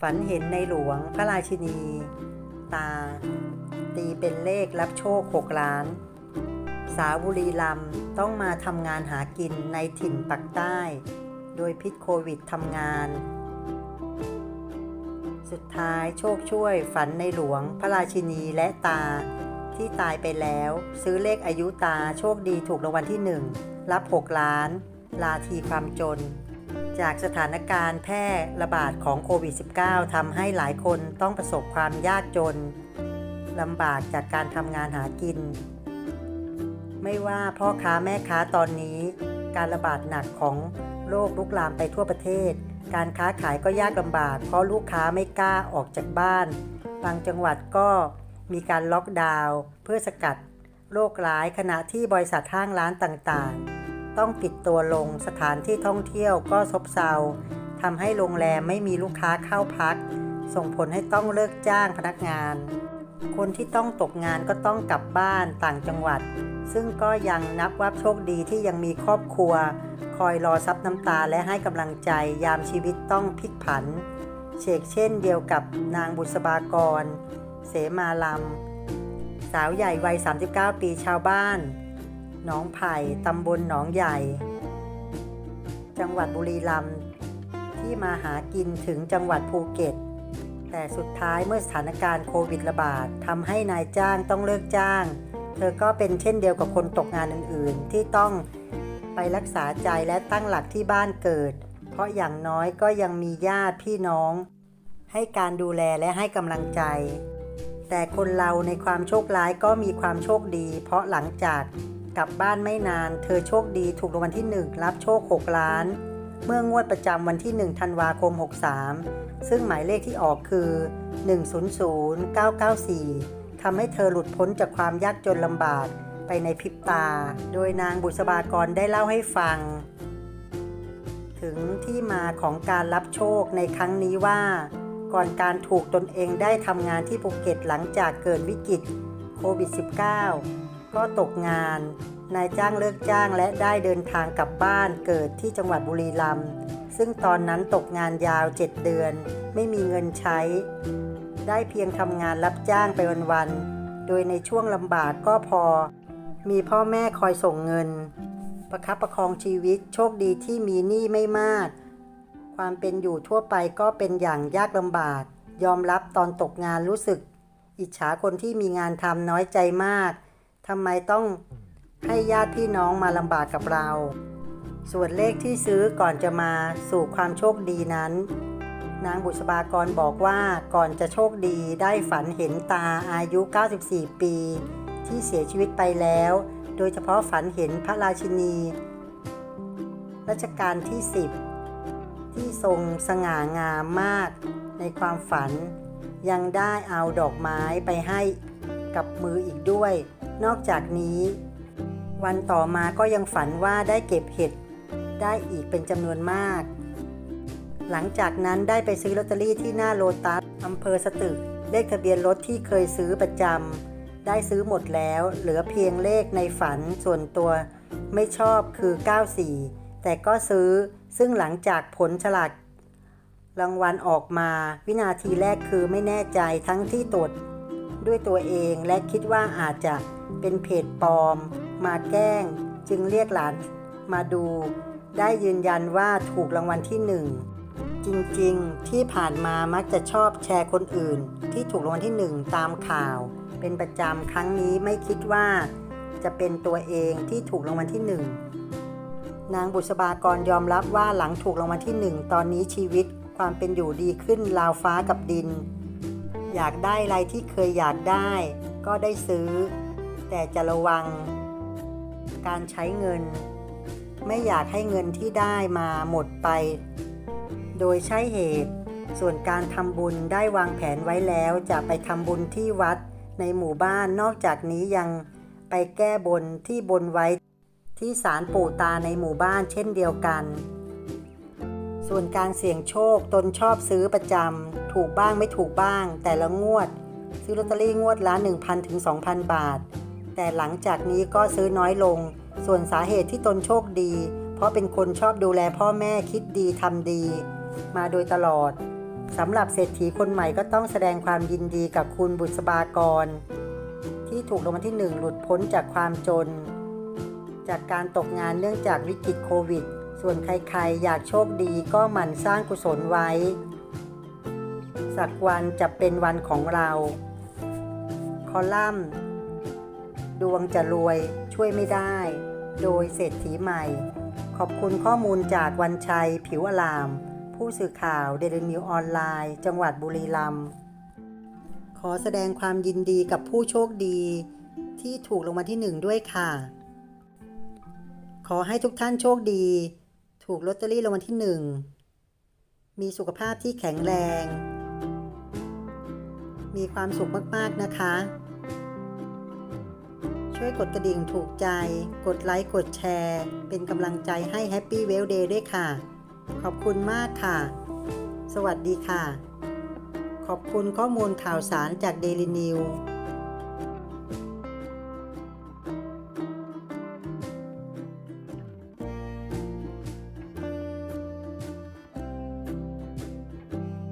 ฝันเห็นในหลวงพระราชินี ตา ตีเป็นเลขรับโชค6ล้าน สาวบุรีรัมย์ต้องมาทำงานหากินในถิ่นปักใต้ โดยพิษโควิดทำงาน สุดท้ายโชคช่วยฝันในหลวงพระราชินีและตาที่ตายไปแล้ว ซื้อเลขอายุตาโชคดีถูกรางวัลที่หนึ่งรับ 6 ล้าน ลาทีความจน จากสถานการณ์แพร่ระบาดของโควิด -19 ทำให้หลายคนต้องประสบความยากจนลำบากจากการทำงานหากิน ไม่ว่าพ่อค้าแม่ค้าตอนนี้ การระบาดหนักของโรคลุกลามไปทั่วประเทศ การค้าขายก็ยากลำบาก เพราะลูกค้าไม่กล้าออกจากบ้าน บางจังหวัดก็มีการล็อกดาวน์เพื่อสกัดโรคร้ายขณะที่บริษัทห้างร้านต่างๆ ต้องปิดตัวลงสถานที่ท่องเที่ยวก็ซบเซาทำให้โรงแรมไม่มีลูกค้าเข้าพัก ส่งผลให้ต้องเลิกจ้างพนักงาน คนที่ต้องตกงานก็ต้องกลับบ้านต่างจังหวัด ซึ่งก็ยังนับว่าโชคดีที่ยังมีครอบครัว คอยรอซับน้ำตาและให้กำลังใจยามชีวิตต้องพลิกผัน เชกเช่นเดียวกับนางบุษบากร เสมาลำสาวใหญ่วัย 39 ปีชาวบ้าน หนองไผ่ตำบลหนองใหญ่ จังหวัดบุรีรัมย์ที่มาหากินถึงจังหวัดภูเก็ต แต่สุดท้ายเมื่อสถานการณ์โควิดระบาดทำให้นายจ้างต้องเลิกจ้าง เธอก็เป็นเช่นเดียวกับคนตกงานอื่นๆ ที่ต้องไปรักษาใจและตั้งหลักที่บ้านเกิด เพราะอย่างน้อยก็ยังมีญาติพี่น้อง ให้การดูแลและให้กำลังใจแต่คนเราในความโชคร้ายก็มีความโชคดี เพราะหลังจาก กลับบ้านไม่นาน เธอโชคดีถูกรางวัลที่ 1 รับโชค 6 ล้าน เมื่องวดประจำวันที่ 1 ธันวาคม 63 ซึ่งหมายเลขที่ออกคือ 100994 ทำให้เธอหลุดพ้นจากความยากจนลำบากไปในพริบตา โดยนางบุษบากรได้เล่าให้ฟัง ถึงที่มาของการรับโชคในครั้งนี้ว่า ก่อนการถูกตนเองได้ทำงานที่ภูเก็ตหลังจากเกิดวิกฤตโควิด -19 ก็ตกงาน นายจ้างเลิกจ้างและได้เดินทางกลับบ้านเกิดที่จังหวัดบุรีรัมย์ซึ่งตอนนั้นตกงานยาว 7 เดือน ไม่มีเงินใช้ ได้เพียงทำงานรับจ้างไปวันๆ โดยในช่วงลำบากก็พอ มีพ่อแม่คอยส่งเงิน ประคับประคองชีวิตโชคดีที่มีหนี้ไม่มาก ความเป็นอยู่ทั่วไปก็เป็นอย่างยากลำบาก ยอมรับตอนตกงานรู้สึก อิจฉาคนที่มีงานทำน้อยใจมาก ทำไมต้องให้ญาติพี่น้องมาลำบากกับเรา ส่วนเลขที่ซื้อก่อนจะมาสู่ความโชคดีนั้น นางบุษบากรบอกว่าก่อนจะโชคดีได้ฝันเห็นตาอายุ 94 ปี ที่เสียชีวิตไปแล้ว โดยเฉพาะฝันเห็นพระราชินี รัชกาลที่ 10 ที่ทรงสง่างามมาก ในความฝันยังได้เอาดอกไม้ไปให้กับมืออีกด้วย นอกจากนี้ วันต่อมาก็ยังฝันว่าได้เก็บเห็ดได้อีกเป็นจำนวนมาก หลังจากนั้นได้ไปซื้อลอตเตอรี่ที่หน้าโลตัสอำเภอสตึก เลขทะเบียนรถที่เคยซื้อประจำได้ซื้อหมดแล้ว เหลือเพียงเลขในฝันส่วนตัว ไม่ชอบคือ 94 แต่ก็ซื้อซึ่งหลังจากผลฉลากรางวัลออกมาวินาทีแรกคือไม่แน่ใจทั้งที่ตรวจด้วยตัวเองและคิดว่าอาจจะ เป็นเพจปลอม มาแกล้ง จึงเรียกหลานมาดู ได้ยืนยันว่าถูกรางวัลที่หนึ่งจริงๆ ที่ผ่านมามักจะชอบแชร์คนอื่น ที่ถูกรางวัลที่หนึ่งตามข่าว เป็นประจำครั้งนี้ไม่คิดว่า จะเป็นตัวเองที่ถูกรางวัลที่หนึ่งนางบุษบากรยอมรับว่าหลังถูกรางวัลที่หนึ่งตอนนี้ชีวิตความเป็นอยู่ดีขึ้นราวฟ้ากับดิน อยากได้อะไรที่เคยอยากได้ ก็ได้ซื้อ แต่จะระวังการใช้เงิน ไม่อยากให้เงินที่ได้มาหมดไป โดยใช้เหตุ ส่วนการทำบุญได้วางแผนไว้แล้วจะไปทำบุญที่วัดในหมู่บ้านนอกจากนี้ยังไปแก้บนที่บนไว้ที่ศาลปู่ตาในหมู่บ้านเช่นเดียวกัน ส่วนการเสี่ยงโชคตนชอบซื้อประจำถูกบ้างไม่ถูกบ้าง แต่ละงวด ซื้อลอตเตอรี่งวดละ 1,000ถึง2,000 บาท แต่หลังจากนี้ก็ซื้อน้อยลง ส่วนสาเหตุที่ตนโชคดี เพราะเป็นคนชอบดูแลพ่อแม่คิดดีทำดี มาโดยตลอดสำหรับเศรษฐีคนใหม่ก็ต้องแสดงความยินดีกับคุณบุษบากร ที่ถูกรางวัลที่หนึ่งหลุดพ้นจากความจน จากการตกงานเนื่องจากวิกฤตโควิด ส่วนใครๆ อยากโชคดีก็หมั่นสร้างกุศลไว้ สักวันจะเป็นวันของเรา คอลัมน์ ดวงจะรวยช่วยไม่ได้ โดยเศรษฐีใหม่ ขอบคุณข้อมูลจากวันชัย ผิวอลาม ผู้สื่อข่าวเดลินิวออนไลน์ จังหวัดบุรีรัมย์ขอแสดงความยินดีกับผู้โชคดี ที่ถูกรางวัลที่หนึ่งด้วยค่ะ ขอให้ทุกท่านโชคดี ถูกลอตเตอรี่รางวัลที่หนึ่งมีสุขภาพที่แข็งแรง มีความสุขมาก ๆ นะคะ ช่วยกดกระดิ่งถูกใจ กดไลค์ กดแชร์ เป็นกำลังใจให้ Happy w e l l Day ด้วยค่ะ ขอบคุณมากค่ะ สวัสดีค่ะ ขอบคุณข้อมูลข่าวสารจาก Daily News